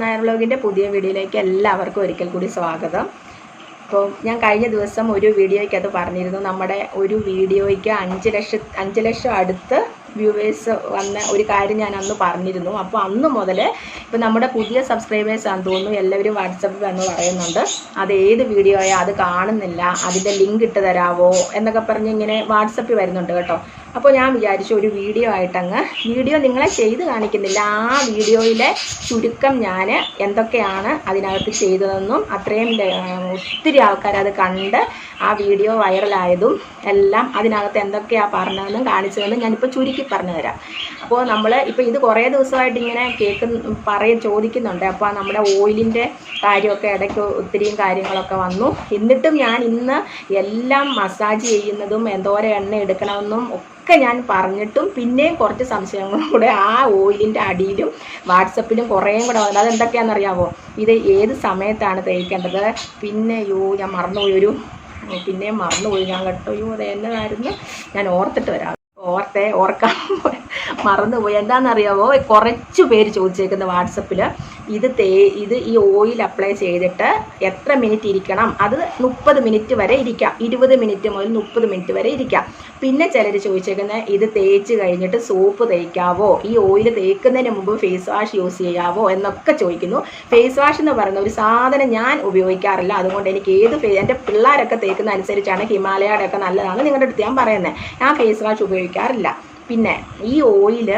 നായർ വ്ലോഗിന്റെ പുതിയ വീഡിയോയിലേക്ക് എല്ലാവർക്കും ഒരിക്കൽ കൂടി സ്വാഗതം. അപ്പോൾ ഞാൻ കഴിഞ്ഞ ദിവസം ഒരു വീഡിയോയ്ക്കകത്ത് പറഞ്ഞിരുന്നു. നമ്മുടെ ഒരു വീഡിയോയ്ക്ക് അഞ്ച് ലക്ഷ അഞ്ച് ലക്ഷം അടുത്ത് വ്യൂവേഴ്സ് വന്ന ഒരു കാര്യം ഞാൻ അന്ന് പറഞ്ഞിരുന്നു. അപ്പോൾ അന്ന് മുതൽ ഇപ്പോൾ നമ്മുടെ പുതിയ സബ്സ്ക്രൈബേഴ്സ് ആണെന്ന് തോന്നുന്നു. എല്ലാവരും വാട്സപ്പിൽ വന്ന് പറയുന്നുണ്ട്. അത് ഏത് വീഡിയോ ആയാൽ അത് കാണുന്നില്ല. അതിന്റെ ലിങ്ക് ഇട്ട് തരാവോ എന്നൊക്കെ പറഞ്ഞ് ഇങ്ങനെ വാട്സപ്പിൽ വരുന്നുണ്ട് കേട്ടോ. അപ്പോൾ ഞാൻ വിചാരിച്ചു ഒരു വീഡിയോ ആയിട്ടങ്ങ് വീഡിയോ നിങ്ങളെ ചെയ്ത് കാണിക്കുന്നില്ല. ആ വീഡിയോയിലെ ചുരുക്കം ഞാൻ എന്തൊക്കെയാണ് അതിനകത്ത് ചെയ്തതെന്നും അത്രയും ഒത്തിരി ആൾക്കാർ അത് കണ്ട് ആ വീഡിയോ വൈറലായതും എല്ലാം അതിനകത്ത് എന്തൊക്കെയാണ് പറഞ്ഞതെന്നും കാണിച്ചതെന്നും ഞാനിപ്പോൾ ചുരുക്കി പറഞ്ഞു തരാം. അപ്പോൾ നമ്മൾ ഇപ്പോൾ ഇത് കുറേ ദിവസമായിട്ട് ഇങ്ങനെ കേൾക്കുന്ന പറയ ചോദിക്കുന്നുണ്ട്. അപ്പോൾ നമ്മുടെ ഓയിലിന്റെ കാര്യമൊക്കെ ഇടയ്ക്ക് ഒത്തിരിയും കാര്യങ്ങളൊക്കെ വന്നു. എന്നിട്ടും ഞാൻ ഇന്ന് എല്ലാം മസാജ് ചെയ്യുന്നതും എന്തോരം എണ്ണ എടുക്കണമെന്നും ഒക്കെ ഞാൻ പറഞ്ഞിട്ടും പിന്നെയും കുറച്ച് സംശയങ്ങളും കൂടെ ആ ഓയിലിന്റെ അടിയിലും വാട്സപ്പിലും കുറേയും കൂടെ വന്നത് അതെന്തൊക്കെയാണെന്നറിയാമോ ഇത് ഏത് സമയത്താണ് തേക്കേണ്ടത്? പിന്നെ യോ ഞാൻ മറന്നുപോയി. ഒരു പിന്നെയും മറന്നുപോയി. ഞാൻ കേട്ടോ യോ അത് എന്നതായിരുന്നു ഞാൻ ഓർത്തിട്ട് വരാം. ഓർത്തെ ഓർക്കാൻ മറന്നുപോയി. എന്താണെന്നറിയാമോ കുറച്ച് പേര് ചോദിച്ചേക്കുന്നത് വാട്സപ്പിൽ ഇത് തേ ഇത് ഈ ഓയിൽ അപ്ലൈ ചെയ്തിട്ട് എത്ര മിനിറ്റ് ഇരിക്കണം? അത് മുപ്പത് മിനിറ്റ് വരെ ഇരിക്കാം. ഇരുപത് മിനിറ്റ് മുതൽ മുപ്പത് മിനിറ്റ് വരെ ഇരിക്കാം. പിന്നെ ചിലർ ചോദിച്ചേക്കുന്നത് ഇത് തേച്ച് കഴിഞ്ഞിട്ട് സോപ്പ് തേക്കാവോ? ഈ ഓയിൽ തേക്കുന്നതിന് മുമ്പ് ഫേസ് വാഷ് യൂസ് ചെയ്യാവോ? എന്നൊക്കെ ചോദിക്കുന്നു. ഫേസ് വാഷ് എന്ന് പറയുന്ന ഒരു സാധനം ഞാൻ ഉപയോഗിക്കാറില്ല. അതുകൊണ്ട് എനിക്ക് ഏത് ഫേ എന്റെ പിള്ളേരൊക്കെ തേക്കുന്ന അനുസരിച്ചാണ് ഹിമാലയയുടെ ഒക്കെ നല്ലതാണ് നിങ്ങളുടെ അടുത്ത് ഞാൻ പറയുന്നത് ഞാൻ ഫേസ് വാഷ് ഉപയോഗിക്കാറില്ല. പിന്നെ ഈ ഓയിൽ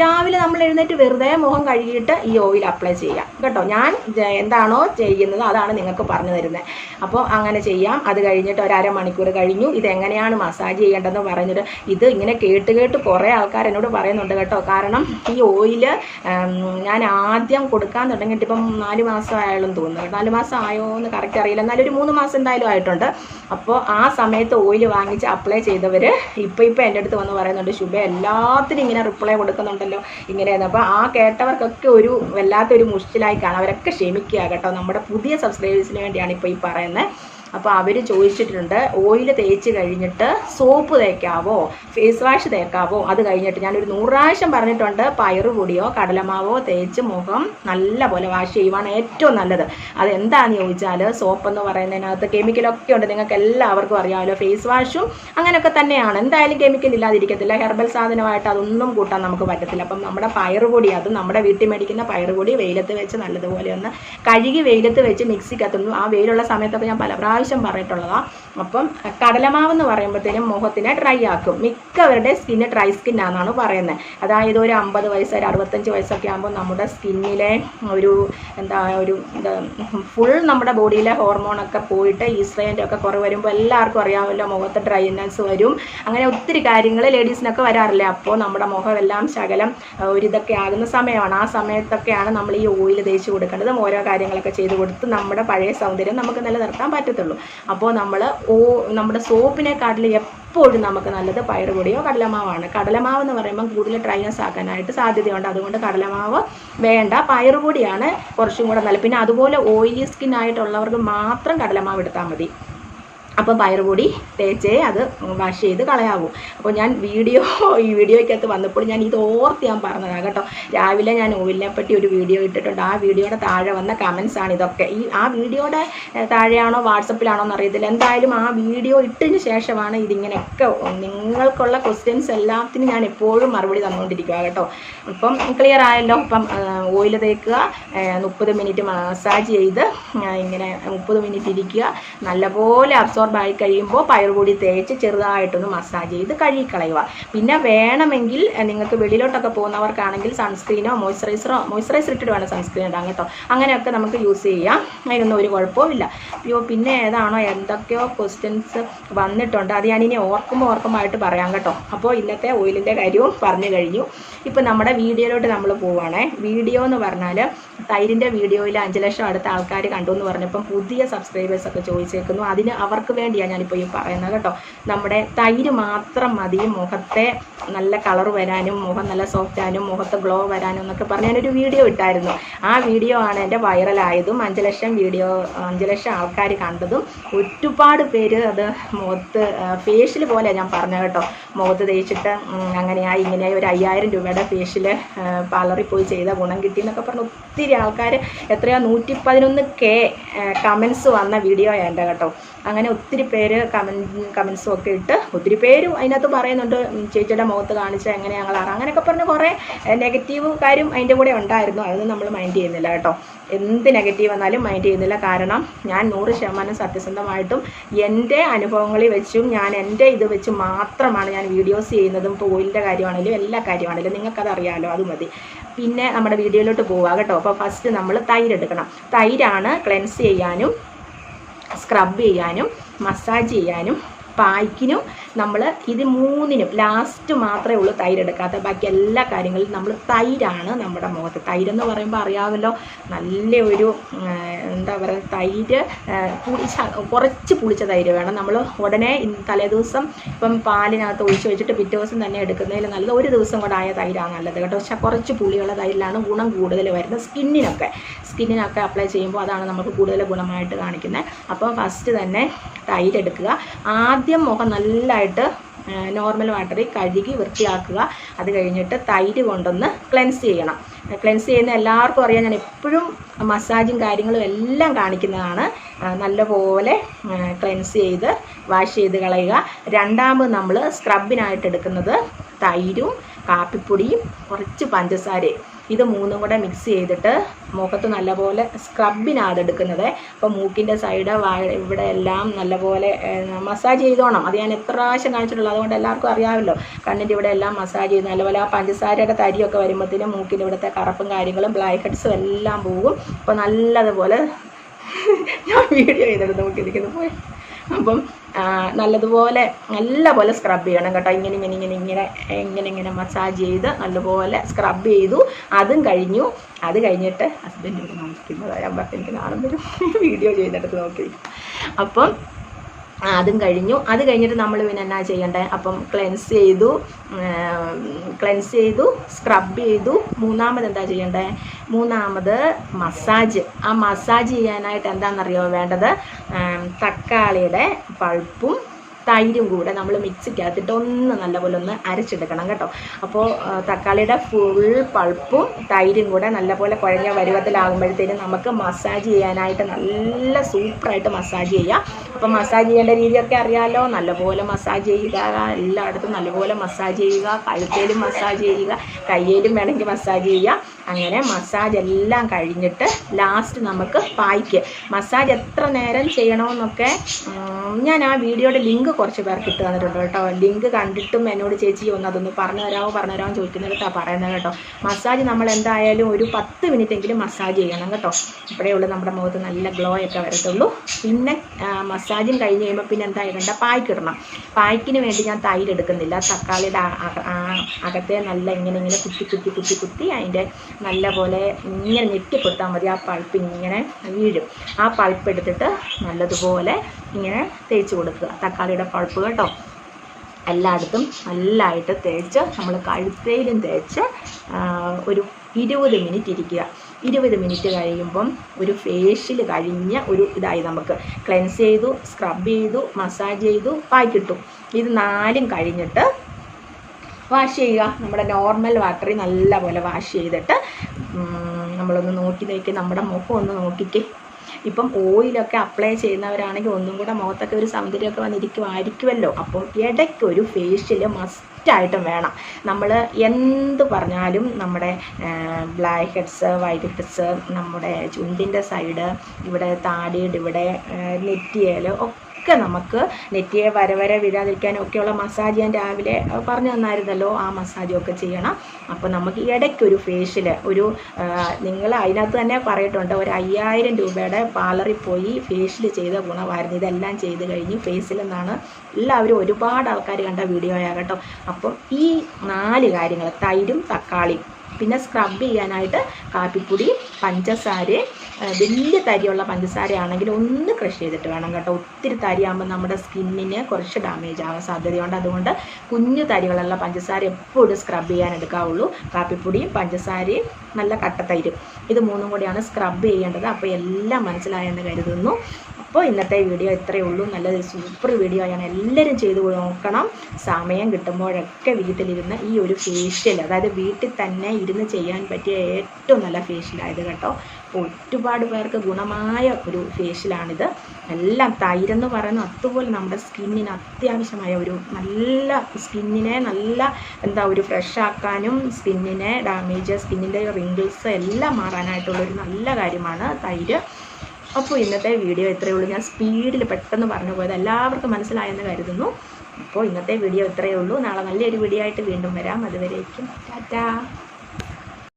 രാവിലെ നമ്മൾ എഴുന്നേറ്റ് വെറുതെ മുഖം കഴുകിയിട്ട് ഈ ഓയിൽ അപ്ലൈ ചെയ്യാം കേട്ടോ? ഞാൻ എന്താണോ ചെയ്യുന്നത് അതാണ് നിങ്ങൾക്ക് പറഞ്ഞു തരുന്നത്. അപ്പോൾ അങ്ങനെ ചെയ്യാം. അത് കഴിഞ്ഞിട്ട് ഒരു അരമണിക്കൂർ കഴിഞ്ഞു. ഇത് എങ്ങനെയാണ് മസാജ് ചെയ്യേണ്ടതെന്ന് പറഞ്ഞിട്ട് ഇത് ഇങ്ങനെ കേട്ട് കേട്ട് കുറേ ആൾക്കാർ എന്നോട് പറയുന്നുണ്ട് കേട്ടോ. കാരണം ഈ ഓയിൽ ഞാൻ ആദ്യം കൊടുക്കാൻ തുടങ്ങിയിട്ട് ഇപ്പം നാല് മാസം ആയാലും തോന്നുന്നു. നാല് മാസം ആയോ എന്ന് കറക്റ്റ് അറിയില്ല. എന്നാലും ഒരു മൂന്ന് മാസം എന്തായാലും ആയിട്ടുണ്ട്. അപ്പോൾ ആ സമയത്ത് ഓയിൽ വാങ്ങിച്ച് അപ്ലൈ ചെയ്തവർ ഇപ്പോൾ ഇപ്പോൾ എന്റെ അടുത്ത് വന്ന് പറയുന്നുണ്ട് ശുഭ എല്ലാത്തിനും ഇങ്ങനെ റിപ്ലൈ കൊടുക്കുന്നുണ്ടല്ലോ. ഇങ്ങനെയെന്ന് അപ്പോൾ ആ കേട്ടവർക്കൊക്കെ ഒരു വല്ലാത്തൊരു മുഷ്ടിലായി കാണാം. അവരൊക്കെ ക്ഷമിക്കുക കേട്ടോ. നമ്മുടെ പുതിയ സബ്സ്ക്രൈബേഴ്സിന് വേണ്ടിയാണ് ഇപ്പോൾ ഈ പറയുന്നത്. അപ്പോൾ അവർ ചോദിച്ചിട്ടുണ്ട് ഓയിൽ തേച്ച് കഴിഞ്ഞിട്ട് സോപ്പ് തേക്കാവോ? ഫേസ് വാഷ് തേക്കാവോ? അത് കഴിഞ്ഞിട്ട് ഞാനൊരു നൂറ് പ്രാവശ്യം പറഞ്ഞിട്ടുണ്ട് പയറ് പൊടിയോ കടലമാവോ തേച്ച് മുഖം നല്ല പോലെ വാഷ് ചെയ്യുവാണ് ഏറ്റവും നല്ലത്. അതെന്താണെന്ന് ചോദിച്ചാൽ സോപ്പ് എന്ന് പറയുന്നതിനകത്ത് കെമിക്കലൊക്കെ ഉണ്ട് നിങ്ങൾക്ക് എല്ലാവർക്കും അറിയാമല്ലോ ഫേസ് വാഷും അങ്ങനെയൊക്കെ തന്നെയാണ്. എന്തായാലും കെമിക്കൽ ഇല്ലാതിരിക്കത്തില്ല ഹെർബൽ സാധനമായിട്ട് അതൊന്നും കൂട്ടാൻ നമുക്ക് പറ്റത്തില്ല. അപ്പം നമ്മുടെ പയറുപൊടി അത് നമ്മുടെ വീട്ടിൽ മേടിക്കുന്ന പയറുപൊടി വെയിലത്ത് വെച്ച് നല്ലതുപോലെ ഒന്ന് കഴുകി വെയിലത്ത് വെച്ച് മിക്സിക്കത്തുന്നു ആ വെയിലുള്ള സമയത്തൊക്കെ ഞാൻ പല പറഞ്ഞിട്ടുള്ളതാണ് അപ്പം കടലമാവ് എന്ന് പറയുമ്പോഴത്തേനും മുഖത്തിനെ ഡ്രൈ ആക്കും. മിക്കവരുടെ സ്കിന്ന് ഡ്രൈ സ്കിൻ ആണെന്നാണ് പറയുന്നത് അതായത് ഒരു അമ്പത് വയസ്സ് ഒരു അറുപത്തഞ്ച് വയസ്സൊക്കെ ആകുമ്പോൾ നമ്മുടെ സ്കിന്നിലെ ഒരു എന്താ ഒരു ഫുൾ നമ്മുടെ ബോഡിയിലെ ഹോർമോണൊക്കെ പോയിട്ട് ഈസ്ട്രേന്റെ ഒക്കെ കുറവ് വരുമ്പോൾ എല്ലാവർക്കും അറിയാമല്ലോ മുഖത്ത് ഡ്രൈനെസ് വരും. അങ്ങനെ ഒത്തിരി കാര്യങ്ങൾ ലേഡീസിനൊക്കെ വരാറില്ല? അപ്പോൾ നമ്മുടെ മുഖമെല്ലാം ശകലം ആ, ഒരിതൊക്കെ ആകുന്ന സമയമാണ്. ആ സമയത്തൊക്കെയാണ് നമ്മൾ ഈ ഓയിൽ തേച്ച് കൊടുക്കേണ്ടതും ഓരോ കാര്യങ്ങളൊക്കെ ചെയ്ത് കൊടുത്ത് നമ്മുടെ പഴയ സൗന്ദര്യം നമുക്ക് നിലനിർത്താൻ പറ്റത്തുള്ളൂ. അപ്പോൾ നമ്മൾ ഓ നമ്മുടെ സോപ്പിനെക്കാട്ടിൽ എപ്പോഴും നമുക്ക് നല്ലത് പയറുപൊടിയോ കടലമാവാണ്. കടലമാവ് എന്ന് പറയുമ്പോൾ കൂടുതൽ ഡ്രൈനസ് ആക്കാനായിട്ട് സാധ്യതയുണ്ട്. അതുകൊണ്ട് കടലമാവ് വേണ്ട. പയറുപൊടിയാണ് കുറച്ചും കൂടെ നല്ലത്. പിന്നെ അതുപോലെ ഓയിലി സ്കിൻ ആയിട്ടുള്ളവർക്ക് മാത്രം കടലമാവ് എടുത്താൽ മതി. അപ്പം പയറുപൊടി തേച്ചേ അത് വാഷ് ചെയ്ത് കളയാവൂ. അപ്പോൾ ഞാൻ വീഡിയോ ഈ വീഡിയോയ്ക്കകത്ത് വന്നപ്പോൾ ഞാൻ ഇത് ഓർത്ത് ഞാൻ പറഞ്ഞതാണ് കേട്ടോ. രാവിലെ ഞാൻ ഓയിലിനെ പറ്റി ഒരു വീഡിയോ ഇട്ടിട്ടുണ്ട്. ആ വീഡിയോയുടെ താഴെ വന്ന കമൻസ് ആണ് ഇതൊക്കെ. ഈ ആ വീഡിയോയുടെ താഴെയാണോ വാട്സപ്പിലാണോ എന്നറിയത്തില്ല എന്തായാലും ആ വീഡിയോ ഇട്ടതിന് ശേഷമാണ് ഇതിങ്ങനെയൊക്കെ നിങ്ങൾക്കുള്ള ക്വസ്റ്റ്യൻസ് എല്ലാത്തിനും ഞാൻ എപ്പോഴും മറുപടി തന്നുകൊണ്ടിരിക്കുക കേട്ടോ. ഇപ്പം ക്ലിയർ ആയല്ലോ. ഇപ്പം ഓയിൽ തേക്കുക മുപ്പത് മിനിറ്റ് മസാജ് ചെയ്ത് ഇങ്ങനെ മുപ്പത് മിനിറ്റ് ഇരിക്കുക. നല്ലപോലെ അബ്സോർബ് ആയി കഴിയുമ്പോൾ പയറുപൊടി തേച്ച് ചെറുതായിട്ടൊന്ന് മസാജ് ചെയ്ത് കഴുകിക്കളയുക. പിന്നെ വേണമെങ്കിൽ നിങ്ങൾക്ക് വെളിയിലോട്ടൊക്കെ പോകുന്നവർക്കാണെങ്കിൽ സൺസ്ക്രീനോ മോയ്സ്ചറൈസറോ മോയ്സ്ചറൈസർ ഇട്ടിട്ട് വേണം സൺസ്ക്രീൻ ഇടാൻ കേട്ടോ. അങ്ങനെയൊക്കെ നമുക്ക് യൂസ് ചെയ്യാം. അതിനൊന്നും ഒരു കുഴപ്പവും ഇല്ല. അയ്യോ പിന്നെ ഏതാണോ എന്തൊക്കെയോ ക്വസ്റ്റ്യൻസ് വന്നിട്ടുണ്ട്. അത് ഞാനിനി ഓർക്കുമ്പോൾ ആയിട്ട് പറയാം കേട്ടോ. അപ്പോൾ ഇന്നത്തെ ഓയിലിന്റെ കാര്യവും പറഞ്ഞു കഴിഞ്ഞു. ഇപ്പോൾ നമ്മുടെ വീഡിയോയിലോട്ട് നമ്മൾ പോവുകയാണേ വീഡിയോ എന്ന് പറഞ്ഞാൽ തൈരിന്റെ വീഡിയോയിൽ അഞ്ച് ലക്ഷം അടുത്ത ആൾക്കാർ കണ്ടു എന്ന് പറഞ്ഞപ്പം പുതിയ സബ്സ്ക്രൈബേഴ്സൊക്കെ ചോദിച്ചേക്കുന്നു. അതിന് അവർക്ക് വേണ്ടിയാണ് ഞാനിപ്പോൾ ഈ പറയുന്നത് കേട്ടോ. നമ്മുടെ തൈര് മാത്രം മതി മുഖത്തെ നല്ല കളർ വരാനും മുഖം നല്ല സോഫ്റ്റ് ആനും മുഖത്ത് ഗ്ലോ വരാനും എന്നൊക്കെ പറഞ്ഞ് ഞാനൊരു വീഡിയോ ഇട്ടായിരുന്നു. ആ വീഡിയോ ആണ് എന്റെ വൈറലായതും അഞ്ച് ലക്ഷം വീഡിയോ അഞ്ച് ലക്ഷം ആൾക്കാർ കണ്ടതും. ഒരുപാട് പേര് അത് മുഖത്ത് ഫേഷ്യൽ പോലെ ഞാൻ പറഞ്ഞു കേട്ടോ. മുഖത്ത് തേച്ചിട്ട് അങ്ങനെയായി ഇങ്ങനെയായി ഒരു അയ്യായിരം രൂപയുടെ ഫേഷ്യൽ പാർലറിൽ പോയി ചെയ്ത ഗുണം കിട്ടി എന്നൊക്കെ പറഞ്ഞ് ഒത്തിരി ആൾക്കാർ എത്രയോ നൂറ്റി പതിനൊന്ന് കെ കമൻസ് വന്ന വീഡിയോ എന്റെ കേട്ടോ. അങ്ങനെ ഒത്തിരി പേര് കമന്റ് കമൻസും ഒക്കെ ഇട്ട് ഒത്തിരി പേരും അതിനകത്ത് പറയുന്നുണ്ട് ചേച്ചിയുടെ മുഖത്ത് കാണിച്ച എങ്ങനെ ഞങ്ങൾ അറിയാം അങ്ങനെയൊക്കെ പറഞ്ഞ് കുറേ നെഗറ്റീവ് കാര്യം അതിന്റെ കൂടെ ഉണ്ടായിരുന്നു. അതൊന്നും നമ്മൾ മൈൻഡ് ചെയ്യുന്നില്ല കേട്ടോ. എന്ത് നെഗറ്റീവ് വന്നാലും മൈൻഡ് ചെയ്യുന്നില്ല. കാരണം ഞാൻ നൂറ് ശതമാനം സത്യസന്ധമായിട്ടും എന്റെ അനുഭവങ്ങളിൽ വെച്ചും ഞാൻ എന്റെ ഇത് വെച്ച് മാത്രമാണ് ഞാൻ വീഡിയോസ് ചെയ്യുന്നതും ഓയിലിന്റെ കാര്യമാണെങ്കിലും എല്ലാ കാര്യമാണെങ്കിലും. നിങ്ങൾക്കതറിയാലോ അത് മതി. പിന്നെ നമ്മുടെ വീഡിയോയിലോട്ട് പോവുക കേട്ടോ. അപ്പോൾ ഫസ്റ്റ് നമ്മൾ തൈര് എടുക്കണം. തൈരാണ് ക്ലെൻസ് ചെയ്യാനും സ്ക്രബ് ചെയ്യാനും മസാജ് ചെയ്യാനും പായ്ക്കിനും നമ്മൾ ഇത് മൂന്നിനും ലാസ്റ്റ് മാത്രമേ ഉള്ളൂ തൈര് എടുക്കാത്ത ബാക്കി എല്ലാ കാര്യങ്ങളും നമ്മൾ തൈരാണ് നമ്മുടെ മുഖത്ത്. തൈരെന്ന് പറയുമ്പോൾ അറിയാമല്ലോ നല്ല ഒരു എന്താ പറയുക തൈര് പുളിച്ച കുറച്ച് പുളിച്ച തൈര് വേണം. നമ്മൾ ഉടനെ തലേ തലേദിവസം ഇപ്പം പാലിനകത്ത് ഒഴിച്ച് വെച്ചിട്ട് പിറ്റേ ദിവസം തന്നെ എടുക്കുന്നതിൽ നല്ലത് ഒരു ദിവസം കൂടെ ആയ തൈരാണ് നല്ലത് കേട്ടോ. പക്ഷേ കുറച്ച് പുളിയുള്ള തൈരിലാണ് ഗുണം കൂടുതൽ വരുന്നത്. സ്കിന്നിനൊക്കെ സ്കിന്നിനൊക്കെ അപ്ലൈ ചെയ്യുമ്പോൾ അതാണ് നമുക്ക് കൂടുതൽ ഗുണമായിട്ട് കാണിക്കുന്നത്. അപ്പോൾ ഫസ്റ്റ് തന്നെ തൈര് എടുക്കുക. ആദ്യം മുഖം നല്ലതായിട്ട് നോർമൽ വാട്ടറിൽ കഴുകി വൃത്തിയാക്കുക. അത് കഴിഞ്ഞിട്ട് തൈര് കൊണ്ടൊന്ന് ക്ലെൻസ് ചെയ്യണം. ക്ലെൻസ് ചെയ്യുന്ന എല്ലാവർക്കും അറിയാം. ഞാൻ എപ്പോഴും മസാജും കാര്യങ്ങളും എല്ലാം കാണിക്കുന്നതാണ്. നല്ലപോലെ ക്ലെൻസ് ചെയ്ത് വാഷ് ചെയ്ത് കളയുക. രണ്ടാമത് നമ്മൾ സ്ക്രബിനായിട്ട് എടുക്കുന്നത് തൈരും കാപ്പിപ്പൊടിയും കുറച്ച് പഞ്ചസാരയും. ഇത് മൂന്നും കൂടെ മിക്സ് ചെയ്തിട്ട് മുഖത്ത് നല്ലപോലെ സ്ക്രബിനാണ് എടുക്കുന്നത്. അപ്പോൾ മൂക്കിന്റെ സൈഡ് ഇവിടെ എല്ലാം നല്ലപോലെ മസാജ് ചെയ്തോണം. അത് ഞാൻ എത്ര പ്രാവശ്യം കാണിച്ചിട്ടുള്ളൂ. അതുകൊണ്ട് എല്ലാവർക്കും അറിയാമല്ലോ. കണ്ണിന്റെ ഇവിടെ എല്ലാം മസാജ് ചെയ്ത് നല്ലപോലെ ആ പഞ്ചസാരയുടെ തരിയൊക്കെ വരുമ്പോഴത്തേനും മൂക്കിന്റെ ഇവിടുത്തെ കറുപ്പും കാര്യങ്ങളും ബ്ലാക്ക് ഹെഡ്സും എല്ലാം പോകും. അപ്പോൾ നല്ലതുപോലെ ഞാൻ വീഡിയോ ചെയ്തെടുത്ത് നോക്കിയിരിക്കുന്നു. പോയി. അപ്പം നല്ലതുപോലെ നല്ലപോലെ സ്ക്രബ് ചെയ്യണം കേട്ടോ. ഇങ്ങനെ ഇങ്ങനെ ഇങ്ങനെ ഇങ്ങനെ ഇങ്ങനെ ഇങ്ങനെ മസാജ് ചെയ്ത് നല്ലപോലെ സ്ക്രബ് ചെയ്തു. അതും കഴിഞ്ഞു. അത് കഴിഞ്ഞിട്ട് ഹസ്ബൻഡ് നോക്കുന്നത് ഞാൻ പറഞ്ഞു എനിക്ക് നാളെ വീഡിയോ ചെയ്തെടുത്ത് നോക്കി അപ്പം അതും കഴിഞ്ഞു. അത് കഴിഞ്ഞിട്ട് നമ്മൾ പിന്നെ എന്നാ ചെയ്യണ്ടേ? അപ്പം ക്ലെൻസ് ചെയ്തു ക്ലെൻസ് ചെയ്തു സ്ക്രബ് ചെയ്തു. മൂന്നാമത് എന്താ ചെയ്യണ്ടേ? മൂന്നാമത് മസാജ് ആ മസാജ് ചെയ്യാനായിട്ട് എന്താണെന്നറിയോ വേണ്ടത്? തക്കാളിയുടെ പൾപ്പും തൈരും കൂടെ നമ്മൾ മിക്സിക്കകത്തിട്ട് ഒന്ന് നല്ലപോലെ ഒന്ന് അരച്ചെടുക്കണം കേട്ടോ. അപ്പോൾ തക്കാളിയുടെ ഫുൾ പൾപ്പും തൈരും കൂടെ നല്ലപോലെ കുഴഞ്ഞ പരുവത്തിലാകുമ്പോഴത്തേനും നമുക്ക് മസാജ് ചെയ്യാനായിട്ട് നല്ല സൂപ്പറായിട്ട് മസാജ് ചെയ്യാം. അപ്പോൾ മസാജ് ചെയ്യേണ്ട രീതിയൊക്കെ അറിയാമല്ലോ നല്ലപോലെ മസാജ് ചെയ്യുക എല്ലായിടത്തും നല്ലപോലെ മസാജ് ചെയ്യുക കഴുത്തേലും മസാജ് ചെയ്യുക കയ്യേലും വേണമെങ്കിൽ മസാജ് ചെയ്യുക അങ്ങനെ മസാജ് എല്ലാം കഴിഞ്ഞിട്ട് ലാസ്റ്റ് നമുക്ക് പായ്ക്ക്. മസാജ് എത്ര നേരം ചെയ്യണമെന്നൊക്കെ ഞാൻ ആ വീഡിയോയുടെ ലിങ്ക് കുറച്ച് പേർക്ക് ഇട്ട് തന്നിട്ടുണ്ട് കേട്ടോ. ലിങ്ക് കണ്ടിട്ടും എന്നോട് ചേച്ചി ഒന്ന് അതൊന്ന് പറഞ്ഞു തരാമോ പറഞ്ഞു തരാമോ ചോദിക്കുന്നത് കേട്ടോ പറയുന്നത് കേട്ടോ. മസാജ് നമ്മൾ എന്തായാലും ഒരു പത്ത് മിനിറ്റ് എങ്കിലും മസാജ് ചെയ്യണം കേട്ടോ. അപ്പോഴേ ഉള്ളൂ നമ്മുടെ മുഖത്ത് നല്ല ഗ്ലോ ഒക്കെ വരത്തുള്ളൂ. പിന്നെ മസാജും കഴിഞ്ഞ് കഴിയുമ്പോൾ പിന്നെ എന്താ ഇടണ്ട പായ്ക്ക് ഇടണം. പായ്ക്കിന് വേണ്ടി ഞാൻ തൈര് എടുക്കുന്നില്ല. തക്കാളിയുടെ അകത്തെ നല്ല ഇങ്ങനെ ഇങ്ങനെ കുത്തി കുത്തി കുത്തി കുത്തി അതിന്റെ നല്ല പോലെ ഇങ്ങനെ ഞെട്ടിക്കൊടുത്താൽ മതി. ആ പൾപ്പ് ഇങ്ങനെ വീഴും. ആ പൾപ്പ് എടുത്തിട്ട് നല്ലതുപോലെ ഇങ്ങനെ തേച്ച് കൊടുക്കുക. തക്കാളിയുടെ പഴുപ്പ് കേട്ടോ. എല്ലായിടത്തും നല്ലതായിട്ട് തേച്ച് നമ്മൾ കഴുത്തേലും തേച്ച് ഒരു ഇരുപത് മിനിറ്റ് ഇരിക്കുക. ഇരുപത് മിനിറ്റ് കഴിയുമ്പം ഒരു ഫേഷ്യൽ കഴിഞ്ഞ ഒരു ഇതായി നമുക്ക്. ക്ലെൻസ് ചെയ്തു സ്ക്രബ് ചെയ്തു മസാജ് ചെയ്തു പായ്ക്കിട്ടു ഇത് നാലും കഴിഞ്ഞിട്ട് വാഷ് ചെയ്യുക. നമ്മുടെ നോർമൽ വാട്ടറിൽ നല്ലപോലെ വാഷ് ചെയ്തിട്ട് നമ്മളൊന്ന് നോക്കി നോക്കി നമ്മുടെ മുഖം ഒന്ന് നോക്കിക്കേ. ഇപ്പം ഓയിലൊക്കെ അപ്ലൈ ചെയ്യുന്നവരാണെങ്കിൽ ഒന്നും കൂടെ മുഖത്തൊക്കെ ഒരു സൗന്ദര്യമൊക്കെ വന്നിരിക്കുമായിരിക്കുമല്ലോ. അപ്പം ഇടയ്ക്ക് ഒരു ഫേഷ്യൽ മസ്റ്റായിട്ടും വേണം. നമ്മൾ എന്ത് പറഞ്ഞാലും നമ്മുടെ ബ്ലാക്ക് ഹെഡ്സ് വൈറ്റ് ഹെഡ്സ് നമ്മുടെ ചുണ്ടിന്റെ സൈഡ് ഇവിടെ താടിയുടെ ഇവിടെ നെറ്റിയേൽ ഒക്കെ നമുക്ക് നെറ്റിയെ വരവരെ വിടാതിരിക്കാനും ഒക്കെയുള്ള മസാജ് ഞാൻ രാവിലെ പറഞ്ഞു തന്നായിരുന്നല്ലോ ആ മസാജൊക്കെ ഒക്കെ ചെയ്യണം. അപ്പോൾ നമുക്ക് ഇടയ്ക്കൊരു ഫേഷ്യൽ ഒരു നിങ്ങൾ അതിനകത്ത് തന്നെ പറയിട്ടുണ്ട് ഒരു അയ്യായിരം രൂപയുടെ പാർലറിൽ പോയി ഫേഷ്യൽ ചെയ്ത ഗുണമായിരുന്നു. ഇതെല്ലാം ചെയ്ത് കഴിഞ്ഞ് ഫേസിൽ എന്നാണ് എല്ലാവരും ഒരുപാട് ആൾക്കാർ കണ്ട വീഡിയോ ആകട്ടോ അപ്പം ഈ നാല് കാര്യങ്ങൾ തൈരും തക്കാളിയും പിന്നെ സ്ക്രബ് ചെയ്യാനായിട്ട് കാപ്പിപ്പൊടി പഞ്ചസാര ആ, വലിയ തരിയുള്ള പഞ്ചസാര ആണെങ്കിൽ ഒന്ന് ക്രഷ് ചെയ്തിട്ട് വേണം കേട്ടോ. ഒത്തിരി തരിയാകുമ്പോൾ നമ്മുടെ സ്കിന്നിന് കുറച്ച് ഡാമേജ് ആവാൻ സാധ്യതയുണ്ട്. അതുകൊണ്ട് കുഞ്ഞു തരികളുള്ള പഞ്ചസാര എപ്പോഴും സ്ക്രബ് ചെയ്യാൻ എടുക്കാവുള്ളൂ. കാപ്പിപ്പൊടിയും പഞ്ചസാരയും നല്ല കട്ടത്തൈരും ഇത് മൂന്നും കൂടിയാണ് സ്ക്രബ് ചെയ്യേണ്ടത്. അപ്പോൾ എല്ലാം മനസ്സിലായെന്ന് കരുതുന്നു. അപ്പോൾ ഇന്നത്തെ വീഡിയോ ഇത്രയേ ഉള്ളൂ. നല്ലൊരു സൂപ്പർ വീഡിയോ ആണ്. എല്ലാവരും ചെയ്ത് നോക്കണം. സമയം കിട്ടുമ്പോഴൊക്കെ വീട്ടിലിരുന്ന് ഈ ഒരു ഫേഷ്യൽ അതായത് വീട്ടിൽ തന്നെ ഇരുന്ന് ചെയ്യാൻ പറ്റിയ ഏറ്റവും നല്ല ഫേഷ്യലായത് കേട്ടോ. ഒരുപാട് പേർക്ക് ഗുണമായ ഒരു ഫേഷ്യലാണിത് എല്ലാം തൈരെന്ന് പറയുന്നത് അതുപോലെ നമ്മുടെ സ്കിന്നിന് അത്യാവശ്യമായ ഒരു നല്ല സ്കിന്നിനെ നല്ല എന്താ ഒരു ഫ്രഷ് ആക്കാനും സ്കിന്നിനെ ഡാമേജ് സ്കിന്നിന്റെ റിങ്കിൾസ് എല്ലാം മാറാനായിട്ടുള്ളൊരു നല്ല കാര്യമാണ് തൈര്. അപ്പോൾ ഇന്നത്തെ വീഡിയോ ഇത്രയേ ഉള്ളൂ. ഞാൻ സ്പീഡിൽ പെട്ടെന്ന് പറഞ്ഞു പോയത് എല്ലാവർക്കും മനസ്സിലായെന്ന് കരുതുന്നു. അപ്പോൾ ഇന്നത്തെ വീഡിയോ ഇത്രയേ ഉള്ളൂ. നാളെ നല്ലൊരു വീഡിയോ ആയിട്ട് വീണ്ടും വരാം. അതുവരേക്കും ടാറ്റാ.